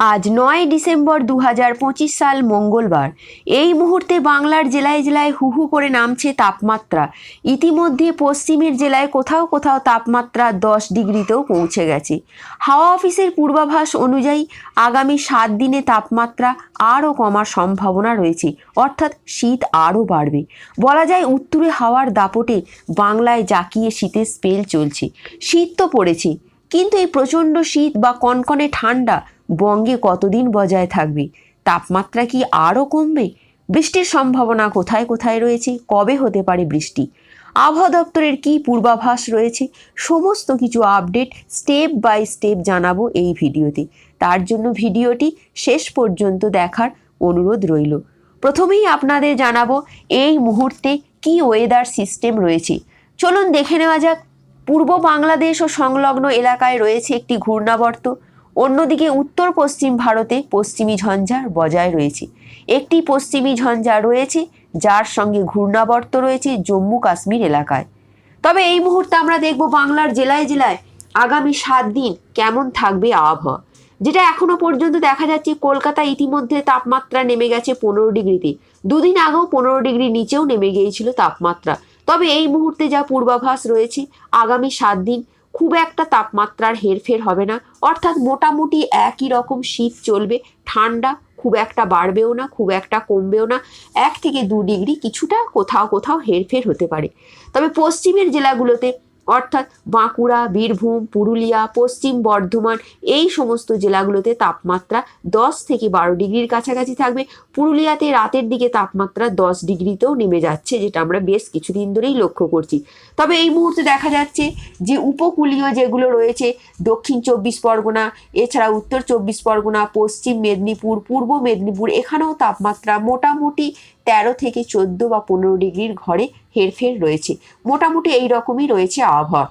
আজ নয় ডিসেম্বর দু হাজার পঁচিশ সাল মঙ্গলবার। এই মুহূর্তে বাংলার জেলায় জেলায় হু হু করে নামছে তাপমাত্রা। ইতিমধ্যে পশ্চিমের জেলায় কোথাও কোথাও তাপমাত্রা দশ ডিগ্রিতেও পৌঁছে গেছে। হাওয়া অফিসের পূর্বাভাস অনুযায়ী আগামী সাত দিনে তাপমাত্রা আরও কমার সম্ভাবনা রয়েছে, অর্থাৎ শীত আরও বাড়বে। বলা যায় উত্তরে হাওয়ার দাপটে বাংলায় জাকিয়ে শীতের স্পেল চলছে। শীত তো পড়েছে, কিন্তু এই প্রচণ্ড শীত বা কনকনে ঠান্ডা বঙ্গে কতদিন বজায় থাকবে? তাপমাত্রা কি আরও কমবে? বৃষ্টির সম্ভাবনা কোথায় কোথায় রয়েছে? কবে হতে পারে বৃষ্টি? আবহাওয়া দপ্তরের কি পূর্বাভাস রয়েছে? সমস্ত কিছু আপডেট স্টেপ বাই স্টেপ জানাব এই ভিডিওতে। তার জন্য ভিডিওটি শেষ পর্যন্ত দেখার অনুরোধ রইল। প্রথমেই আপনাদের জানাব এই মুহূর্তে কি ওয়েদার সিস্টেম রয়েছে। চলুন দেখে নেওয়া যাক। পূর্ব বাংলাদেশ ও সংলগ্ন এলাকায় রয়েছে একটি ঘূর্ণাবর্ত। অন্যদিকে উত্তর পশ্চিম ভারতে পশ্চিমী ঝঞ্ঝার বজায় রয়েছে। একটি পশ্চিমী ঝঞ্ঝা রয়েছে, যার সঙ্গে ঘূর্ণাবর্ত রয়েছে জম্মু কাশ্মীর এলাকায়। তবে এই মুহূর্তে আমরা দেখব বাংলার জেলায় জেলায় আগামী সাত দিন কেমন থাকবে আবহাওয়া। যেটা এখনও পর্যন্ত দেখা যাচ্ছে কলকাতা ইতিমধ্যে তাপমাত্রা নেমে গেছে পনেরো ডিগ্রিতে। দুদিন আগেও পনেরো ডিগ্রি নিচেও নেমে গিয়েছিল তাপমাত্রা। তবে এই মুহূর্তে যা পূর্বাভাস রয়েছে, আগামী সাত দিন খুব একটা তাপমাত্রার হেরফের হবে না। অর্থাৎ মোটামুটি একই রকম শীত চলবে। ঠান্ডা খুব একটা বাড়বেও না, খুব একটা কমবেও না। এক থেকে দু ডিগ্রি কিছুটা কোথাও কোথাও হেরফের হতে পারে। তবে পশ্চিমের জেলাগুলোতে অর্থাৎ বাঁকুড়া, বীরভূম, পুরুলিয়া, পশ্চিম বর্ধমান এই সমস্ত জেলাগুলোতে তাপমাত্রা দশ থেকে বারো ডিগ্রির কাছাকাছি থাকবে। পুরুলিয়াতে রাতের দিকে তাপমাত্রা দশ ডিগ্রিতেও নেমে যাচ্ছে, যেটা আমরা বেশ কিছুদিন ধরেই লক্ষ্য করছি। তবে এই মুহূর্তে দেখা যাচ্ছে যে উপকূলীয় যেগুলো রয়েছে, দক্ষিণ চব্বিশ পরগনা এছাড়া উত্তর চব্বিশ পরগনা, পশ্চিম মেদিনীপুর, পূর্ব মেদিনীপুর, এখানেও তাপমাত্রা মোটামুটি তেরো থেকে চোদ্দ বা পনেরো ডিগ্রির ঘরে হেরফের রয়েছে। মোটামুটি এই রকমই রয়েছে আবহাওয়া।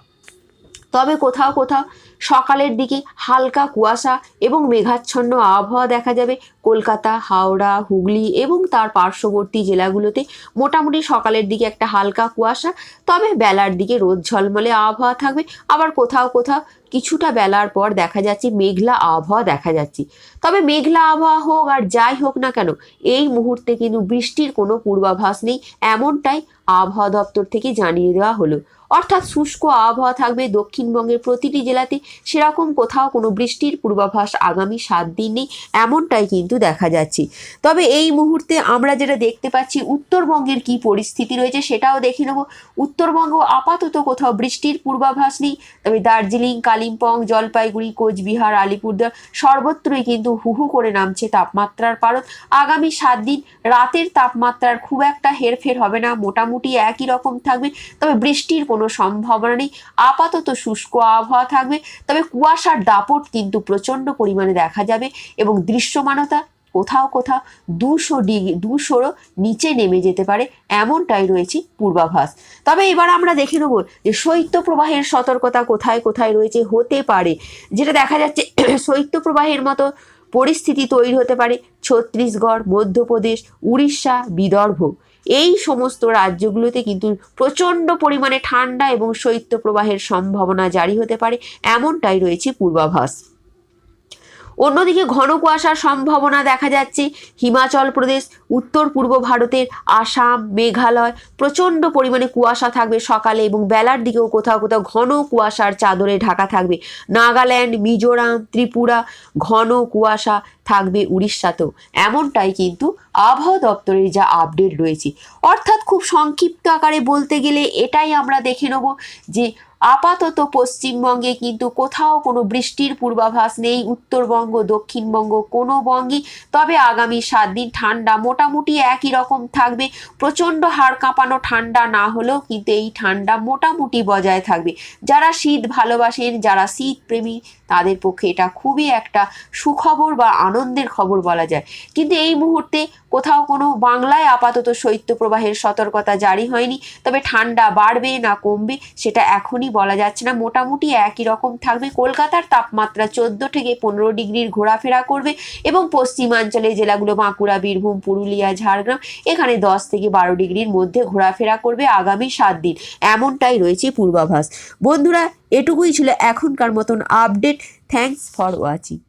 তবে কোথাও কোথাও সকালের দিকে হালকা কুয়াশা এবং মেঘাচ্ছন্ন আবহাওয়া দেখা যাবে। কলকাতা, হাওড়া, হুগলি এবং তার পার্শ্ববর্তী জেলাগুলোতে মোটামুটি সকালের দিকে একটা হালকা কুয়াশা, তবে বেলার দিকে রোদ ঝলমলে আবহাওয়া থাকবে। আবার কোথাও কোথাও কিছুটা বেলার পর দেখা যাচ্ছে মেঘলা আবহাওয়া দেখা যাচ্ছে। তবে মেঘলা আবহাওয়া হোক আর যাই হোক না কেন, এই মুহূর্তে কিন্তু বৃষ্টির কোনো পূর্বাভাস নেই, এমনটাই আবহাওয়া দপ্তর থেকে জানিয়ে দেওয়া হলো। অর্থাৎ শুষ্ক আবহাওয়া থাকবে দক্ষিণবঙ্গের প্রতিটি জেলাতে সেরকম কোথাও কোনো বৃষ্টির পূর্বাভাস আগামী সাত দিন নেই এমনটাই কিন্তু দেখা যাচ্ছে। তবে এই মুহূর্তে আমরা যেটা দেখতে পাচ্ছি, উত্তরবঙ্গের কি পরিস্থিতি রয়েছে সেটাও দেখে নেব। উত্তরবঙ্গ আপাতত কোথাও বৃষ্টির পূর্বাভাস নেই। তবে দার্জিলিং, কালিম্পং, জলপাইগুড়ি, কোচবিহার, আলিপুরদুয়ার সর্বত্রই কিন্তু হুহু করে নামছে তাপমাত্রার পারদ। আগামী সাত দিন রাতের তাপমাত্রার খুব একটা হেরফের হবে না, মোটামুটি একই রকম থাকবে। তবে বৃষ্টির কোনো সম্ভাবনা নেই। আপাতত শুষ্ক আবহাওয়া থাকবে। তবে কুয়াশার দাপট কিন্তু প্রচণ্ড পরিমাণে দেখা যাবে এবং দৃশ্যমানতা কোথাও কোথাও দুশো ডিগ্রি, দুশোরও নিচে নেমে যেতে পারে, এমনটাই রয়েছে পূর্বাভাস। তবে এবার আমরা দেখে নেব যে শৈত্যপ্রবাহের সতর্কতা কোথায় কোথায় রয়েছে, হতে পারে। যেটা দেখা যাচ্ছে শৈত্যপ্রবাহের মতো পরিস্থিতি তৈরি হতে পারে, ছত্তিশগড়, মধ্যপ্রদেশ, উড়িষ্যা, বিদর্ভ। এই সমস্ত রাজ্যগুলোতে কিন্তু প্রচণ্ড পরিমাণে ঠান্ডা এবং শৈত্য প্রবাহের সম্ভাবনা জারি হতে পারে, এমনটাই রয়েছে পূর্বাভাস। অন্যদিকে ঘন কুয়াশার সম্ভাবনা দেখা যাচ্ছে। হিমাচল প্রদেশ, উত্তর পূর্ব ভারতের, আসাম, মেঘালয়, প্রচণ্ড পরিমাণে কুয়াশা থাকবে সকালে এবং বেলার দিকেও কোথাও কোথাও ঘন কুয়াশার চাদরে ঢাকা থাকবে। নাগাল্যান্ড, মিজোরাম, ত্রিপুরা ঘন কুয়াশা থাকবে উড়িষ্যাতেও। এমনটাই কিন্তু আবহাওয়া দপ্তরের যা আপডেট রয়েছে। অর্থাৎ খুব সংক্ষিপ্ত আকারে বলতে গেলে এটাই আমরা দেখে নেব যে আপাতত পশ্চিমবঙ্গে কিন্তু কোথাও কোনো বৃষ্টির পূর্বাভাস নেই। উত্তরবঙ্গ, দক্ষিণবঙ্গ কোনো বঙ্গই। তবে আগামী সাত দিন ঠান্ডা মোটামুটি একই রকম থাকবে। প্রচণ্ড হাড় কাঁপানো ঠান্ডা না হলেও কিন্তু এই ঠান্ডা মোটামুটি বজায় থাকবে। যারা শীত ভালোবাসেন, যারা শীত প্রেমী, তাদের পক্ষে এটা খুবই একটা সুখবর বা আনন্দের খবর বলা যায়। কিন্তু এই মুহূর্তে কোথাও কোনো বাংলায় আপাতত শৈত্যপ্রবাহের সতর্কতা জারি হয়নি। তবে ঠান্ডা বাড়বে না কমবে, সেটা এখনই বলা যাচ্ছে না। মোটামুটি একই রকম থাকবে। কলকাতার তাপমাত্রা চোদ্দ থেকে পনেরো ডিগ্রির ঘোরাফেরা করবে এবং পশ্চিমাঞ্চলের জেলাগুলো বাঁকুড়া, বীরভূম, পুরুলিয়া, ঝাড়গ্রাম এখানে দশ থেকে বারো ডিগ্রির মধ্যে ঘোরাফেরা করবে আগামী সাত দিন। এমনটাই রয়েছে পূর্বাভাস। বন্ধুরা, এটুকুই ছিল এখনকার মতন আপডেট। Thanks for watching